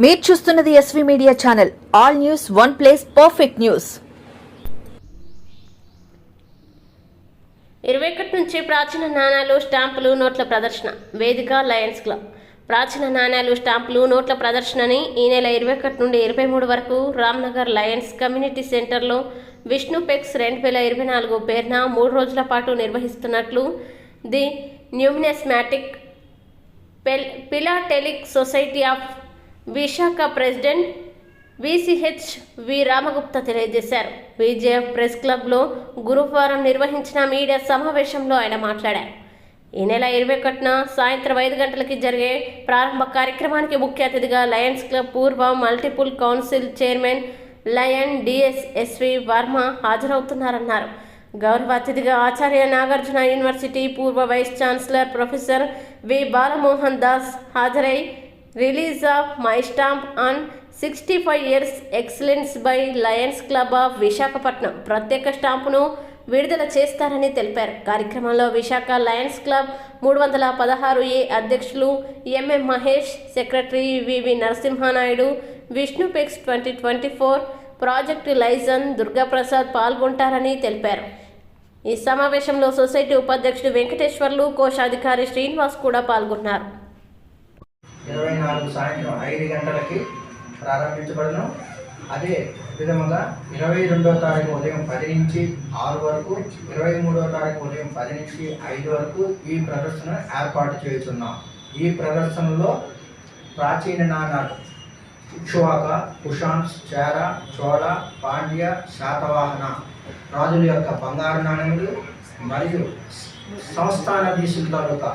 మీరు చూస్తున్నది SV media channel all news one place perfect news ఇరవై ఒకటి నుంచి ప్రాచీన నాణాలు స్టాంపులు నోట్ల ప్రదర్శన. వేదిక లయన్స్ క్లబ్. ప్రాచీన నాణాలు స్టాంపులు నోట్ల ప్రదర్శనని ఈ నెల ఇరవై ఒకటి నుండి ఇరవై మూడు వరకు రామ్నగర్ లయన్స్ కమ్యూనిటీ సెంటర్లో విష్ణుపెక్స్ రెండు వేల ఇరవై నాలుగు పేరున మూడు రోజుల పాటు నిర్వహిస్తున్నట్లు the numismatic పెల్ philatelic society of Visakha president VCH V Ramagupta తెలియజేశారు. విజేఎఫ్ ప్రెస్ క్లబ్లో గురువారం నిర్వహించిన మీడియా సమావేశంలో ఆయన మాట్లాడారు. ఈ నెల ఇరవై ఒకటిన సాయంత్రం ఐదు గంటలకి జరిగే ప్రారంభ కార్యక్రమానికి ముఖ్య అతిథిగా లయన్స్ క్లబ్ పూర్వ multiple council chairman lion DSSV Varma హాజరవుతున్నారన్నారు. గౌరవ అతిథిగా ఆచార్య నాగార్జున యూనివర్సిటీ పూర్వ vice chancellor professor V Balamohan Das హాజరై release of my stamp on sixty five years excellence by lions club of Visakhapatnam. ప్రత్యేక స్టాంపును విడుదల చేస్తారని తెలిపారు. కార్యక్రమంలో విశాఖ లయన్స్ క్లబ్ మూడు వందల పదహారు ఏ అధ్యక్షులు MM Mahesh secretary VV Narasimha Naidu Vishnupex twenty twenty four project liaison Durgaprasad పాల్గొంటారని తెలిపారు. ఈ సమావేశంలో సొసైటీ ఉపాధ్యక్షుడు వెంకటేశ్వర్లు కోశాధికారి శ్రీనివాస్ కూడా పాల్గొన్నారు. ఇరవై నాలుగు సాయంత్రం ఐదు గంటలకి ప్రారంభించబడను. అదే విధముగా ఇరవై రెండవ తారీఖు ఉదయం పది నుంచి ఆరు వరకు ఇరవై మూడో తారీఖు ఉదయం పది నుంచి ఐదు వరకు ఈ ప్రదర్శన ఏర్పాటు చేస్తున్నాం ఈ ప్రదర్శనలో ప్రాచీన నాణాలు ఇక్ష్వాక కుషాన్స్ చేర చోళ పాండ్య శాతవాహన రాజుల యొక్క బంగారు నాణ్యములు మరియు సంస్థానాధీశుల తాలూకా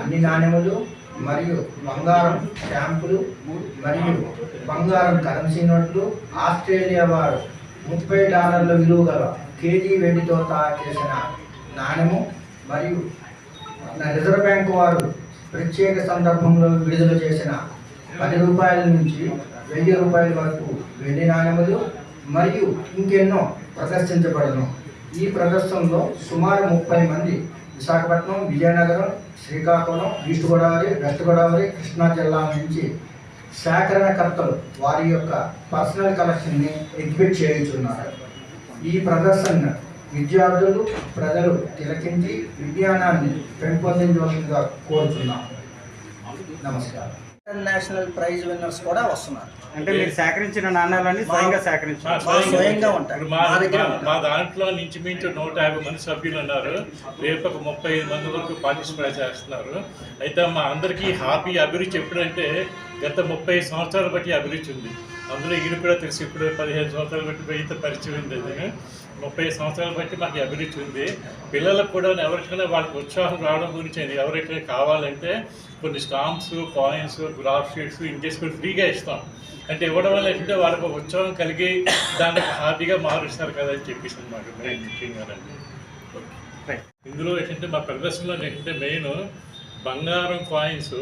అన్ని నాణ్యములు మరియు బంగారం స్టాంపులు మరియు బంగారం కరెన్సీ నోట్లు ఆస్ట్రేలియా వారు ముప్పై డాలర్ల విలువ గల కేజీ వెండితో తయారు చేసిన నాణెము మరియు రిజర్వ్ బ్యాంక్ వారు ప్రత్యేక సందర్భంలో విడుదల చేసిన పది రూపాయల నుంచి వెయ్యి రూపాయల వరకు వెండి నాణెములు మరియు ఇంకెన్నో ప్రదర్శించబడను. ఈ ప్రదర్శనలో సుమారు ముప్పై మంది విశాఖపట్నం విజయనగరం శ్రీకాకుళం ఈస్ట్ గోదావరి వెస్ట్ గోదావరి కృష్ణా జిల్లా నుంచి సేకరణకర్తలు వారి యొక్క పర్సనల్ కలెక్షన్ని ఎగ్జిబిట్ చేయుచున్నారు. ఈ ప్రదర్శన విద్యార్థులు ప్రజలు తిలకించి విజ్ఞానాన్ని పెంపొందించవలసిందిగా కోరుతున్నాం. నమస్కారం. ఇంటర్నేషనల్ ప్రైజ్ విన్నర్స్ కూడా వస్తున్నారు. అంటే మీరు సేకరించిన నాణ్యాలన్నీ స్వయంగా సేకరించారు. మా స్వయంగా ఉంటాయి. మా దాంట్లో నుంచి మించు నూట యాభై మంది సభ్యులు ఉన్నారు. రేపు ఒక ముప్పై ఐదు మంది వరకు పార్టిసిపేట్ చేస్తున్నారు. అయితే మా అందరికీ హ్యాపీ అభిరుచి ఎప్పుడంటే గత ముప్పై సంవత్సరాలు బట్టి అభిరుచి ఉంది. అందులో ఈయన కూడా తెలిసి ఇప్పుడు పదిహేను సంవత్సరాలు బట్టి పోయితే పరిచయం ఉంది అది ముప్పై సంవత్సరాలు బట్టి మాకు అభిరుచి ఉంది. పిల్లలకు కూడా ఎవరికైనా వాళ్ళకి ఉత్సాహం రావడం గురించి ఎవరికైనా కావాలంటే కొన్ని స్టాంప్స్ కాయిన్స్ గ్రాఫ్ షీట్స్ ఇంకేసి కూడా ఫ్రీగా ఇస్తాం. అంటే ఇవ్వడం వల్ల ఏంటంటే వాళ్ళకి ఉత్సాహం కలిగి దాన్ని హ్యాపీగా మారుస్తారు కదా అని చెప్పేసి అనమాట ముఖ్యంగా. ఇందులో ఏంటంటే మా ప్రదర్శనలో ఏంటంటే మెయిన్ బంగారం కాయిన్స్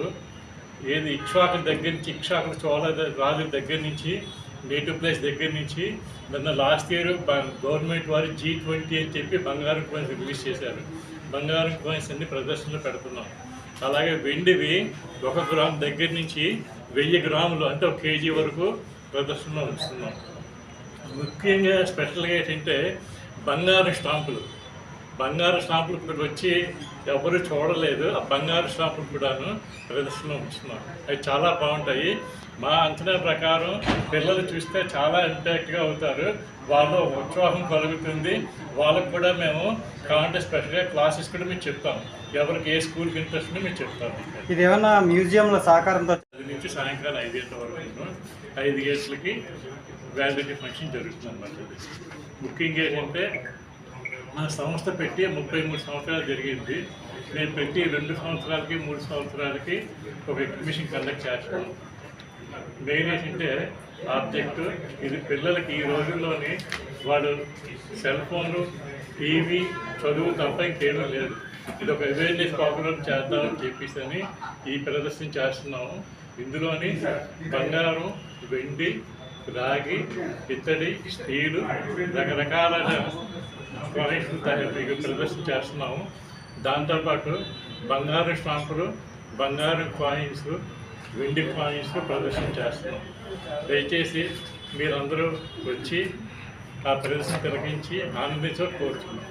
ఏది? ఇక్ష్వాకుల దగ్గర నుంచి ఇక్ష్వాకుల చోళ ద- రాజుల దగ్గర నుంచి నేటివ్ ప్లేస్ దగ్గర నుంచి నిన్న లాస్ట్ ఇయర్ గవర్నమెంట్ వారు జీ ట్వంటీ అని చెప్పి బంగారం కాయిన్స్ రిలీజ్ చేశారు. బంగారం కాయిన్స్ అన్ని ప్రదర్శనలు పెడుతున్నాం. అలాగే వెండివి ఒక గ్రామ్ దగ్గర నుంచి వెయ్యి గ్రాములు అంటే ఒక కేజీ వరకు ప్రదర్శనలో ఉంచుతున్నాం. ముఖ్యంగా స్పెషల్గా ఏంటంటే బంగారం స్టాంపులు. బంగారు స్టాంపులు ఇప్పుడు వచ్చి ఎవరు చూడలేదు. ఆ బంగారు స్టాంపులు కూడాను ప్రదర్శనలో ఉంచుతున్నాం అవి చాలా బాగుంటాయి. మా అంచనా ప్రకారం పిల్లలు చూస్తే చాలా ఇంపాక్ట్గా అవుతారు. వాళ్ళు ఉత్సాహం కలుగుతుంది. వాళ్ళకు కూడా మేము కావాలంటే స్పెషల్గా క్లాసెస్ కూడా మేము చెప్తాం. ఎవరికి ఏ స్కూల్కి ఇంట్రెస్ట్ ఉందో మేము చెప్తాం. ఇది ఏమన్నా మ్యూజియంల సహకారంతో నుంచి సాయంకాలం ఐదు గంటల వరకు ఐదు గంటలకి వ్యాలిడిటీ ఫంక్షన్ జరుగుతుంది అన్నమాట ముఖ్యంగా ఏంటంటే మన సంస్థ పెట్టి ముప్పై మూడు సంవత్సరాలు జరిగింది. నేను పెట్టి రెండు సంవత్సరాలకి మూడు సంవత్సరాలకి ఒక ఎగ్జిబిషన్ కండక్ట్ చేస్తాను మెయిన్ ఏంటంటే ఆబ్జెక్ట్ ఇది పిల్లలకి ఈ రోజుల్లోని వాడు సెల్ ఫోన్లు టీవీ చదువు తప్ప ఇంకేమీ లేదు. ఇది ఒక అవేర్నెస్ ప్రోగ్రామ్ చేద్దామని చెప్పేసి అని ఈ ప్రదర్శన చేస్తున్నాము. ఇందులోని బంగారం వెండి రాగి ఇత్తడి స్టీలు రకరకాల కాయిన్స్ తయారు ప్రదర్శన చేస్తున్నాము. దాంతోపాటు బంగారు స్టాంపులు బంగారు కాయిన్స్ వెండి కాయిన్స్ ప్రదర్శన చేస్తున్నాం దయచేసి మీరందరూ వచ్చి ఆ ప్రదర్శన కలిగించి ఆనందించడం కోరుతున్నాం